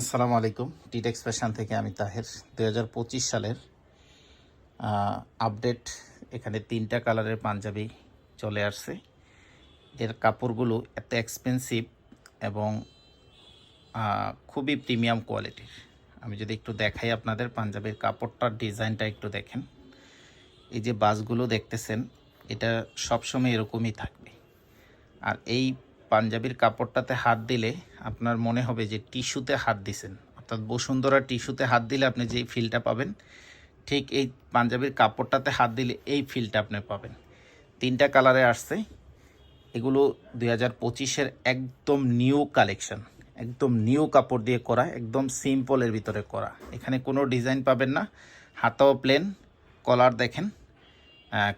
আসসালামু আলাইকুম। টিটেক্স ফ্যাশন থেকে আমি তাহের। দু হাজার পঁচিশ সালের আপডেট এখানে তিনটা কালারের পাঞ্জাবি চলে আসছে। এর কাপড়গুলো এত এক্সপেন্সিভ এবং খুবই প্রিমিয়াম কোয়ালিটির আমি যদি একটু দেখাই আপনাদের পাঞ্জাবির কাপড়টার ডিজাইনটা একটু দেখেন। এই যে বাসগুলো দেখতেছেন, এটা সবসময় এরকমই থাকবে। আর এই পাঞ্জাবির কাপড়টাতে হাত দিলে আপনার মনে হবে যে টিস্যুতে হাত দিছেন। অর্থাৎ বসুন্ধরা টিস্যুতে হাত দিলে আপনি যেই ফিলটা পাবেন, ঠিক এই পাঞ্জাবির কাপড়টাতে হাত দিলে এই ফিলটা আপনি পাবেন। তিনটা কালারে আসছে। এগুলো দুই হাজার পঁচিশের একদম নিউ কালেকশন, একদম নিউ কাপড় দিয়ে করা, একদম সিম্পলের ভিতরে করা। এখানে কোনো ডিজাইন পাবেন না, হাতাও প্লেন কলার দেখেন।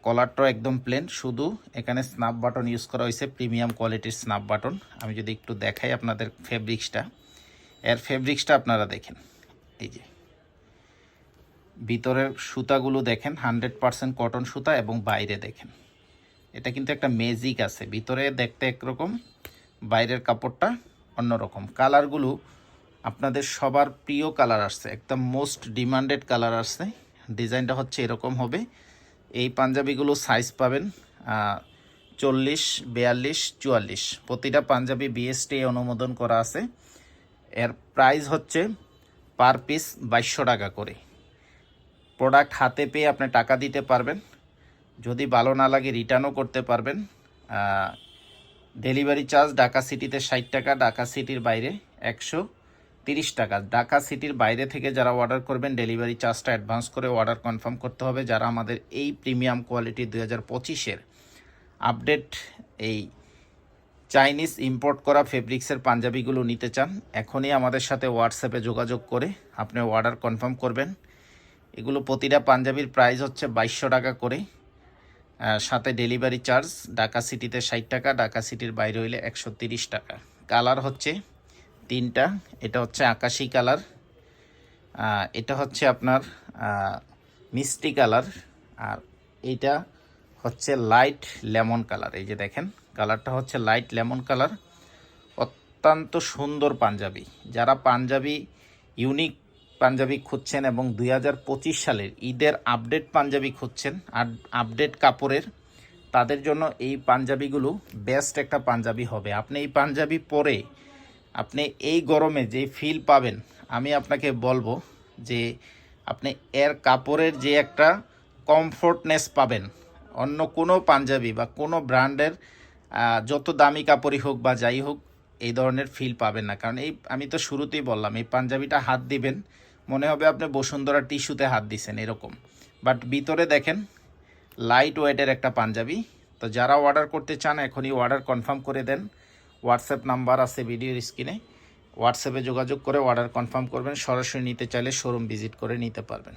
কলারটাও একদম প্লেন শুধু এখানে স্ন্যাপ বাটন ইউজ করা হয়েছে প্রিমিয়াম কোয়ালিটির স্ন্যাপ বাটন আমি যদি একটু দেখাই আপনাদের ফেব্রিক্সটা এর ফেব্রিক্সটা আপনারা দেখেন। এই যে, ভিতরের সুতাগুলো দেখেন হান্ড্রেড পারসেন্ট কটন সুতা এবং বাইরে দেখেন। এটা কিন্তু একটা ম্যাজিক আছে, ভিতরে দেখতে একরকম, বাইরের কাপড়টা অন্যরকম। কালারগুলো আপনাদের সবার প্রিয় কালার আসছে, একদম মোস্ট ডিমান্ডেড কালার আসছে। ডিজাইনটা হচ্ছে এরকম হবে। এই পাঞ্জাবিগুলো সাইজ পাবেন চল্লিশ, বিয়াল্লিশ, চুয়াল্লিশ। প্রতিটা পাঞ্জাবি বিএসটি অনুমোদন করা আছে। এর প্রাইস হচ্ছে পার পিস বাইশশো টাকা করে। প্রোডাক্ট হাতে পেয়ে আপনি টাকা দিতে পারবেন। যদি ভালো না লাগে রিটার্নও করতে পারবেন। ডেলিভারি চার্জ ঢাকা সিটিতে ষাট টাকা, ঢাকা সিটির বাইরে একশো। তিরিশ টাকা। ঢাকা সিটির বাইরে থেকে যারা অর্ডার করবেন, ডেলিভারি চার্জটা অ্যাডভান্স করে অর্ডার কনফার্ম করতে হবে যারা আমাদের এই প্রিমিয়াম কোয়ালিটি দুই হাজার পঁচিশের আপডেট, এই চাইনিজ ইম্পোর্ট করা ফেব্রিক্সের পাঞ্জাবিগুলো নিতে চান, এখনই আমাদের সাথে হোয়াটসঅ্যাপে যোগাযোগ করে আপনি অর্ডার কনফার্ম করবেন। এগুলো প্রতিটা পাঞ্জাবির প্রাইস হচ্ছে বাইশশো টাকা করে। সাথে ডেলিভারি চার্জ, ঢাকা সিটিতে ষাট টাকা, ঢাকা সিটির বাইরে হইলে একশো টাকা। কালার হচ্ছে তিনটা। এটা হচ্ছে আকাশি কালার। এটা হচ্ছে আপনার মিষ্টি কালার। আর এইটা হচ্ছে লাইট লেমন কালার। এই যে দেখেন, কালারটা হচ্ছে লাইট লেমন কালার। অত্যন্ত সুন্দর পাঞ্জাবি। যারা পাঞ্জাবি, ইউনিক পাঞ্জাবি খুঁজছেন এবং দুই হাজার পঁচিশ সালের ঈদের আপডেট পাঞ্জাবি খুঁজছেন, আর আপডেট কাপড়ের, তাদের জন্য এই পাঞ্জাবিগুলো বেস্ট একটা পাঞ্জাবি হবে। আপনি এই পাঞ্জাবি পরে আপনি এই গরমে যে ফিল পাবেন, আমি আপনাকে বলব যে আপনি এর কাপড়ের যে একটা কমফোর্টনেস পাবেন, অন্য কোনো পাঞ্জাবি বা কোনো ব্র্যান্ডের যত দামি কাপড়ই হোক বা যাই হোক, এই ধরনের ফিল পাবেন না। কারণ এই, আমি তো শুরুতেই বললাম, এই পাঞ্জাবিটা হাত দিবেন, মনে হবে আপনি বসুন্ধরা টিস্যুতে হাত দিছেন এরকম। বাট ভিতরে দেখেন লাইট ওয়েটের একটা পাঞ্জাবি। তো যারা অর্ডার করতে চান, এখনই অর্ডার কনফার্ম করে দেন। হোয়াটসঅ্যাপ নাম্বার আছে ভিডিওর স্ক্রিনে। হোয়াটসঅ্যাপে যোগাযোগ করে অর্ডার কনফার্ম করবেন। সরাসরি নিতে চাইলে শোরুম ভিজিট করে নিতে পারবেন।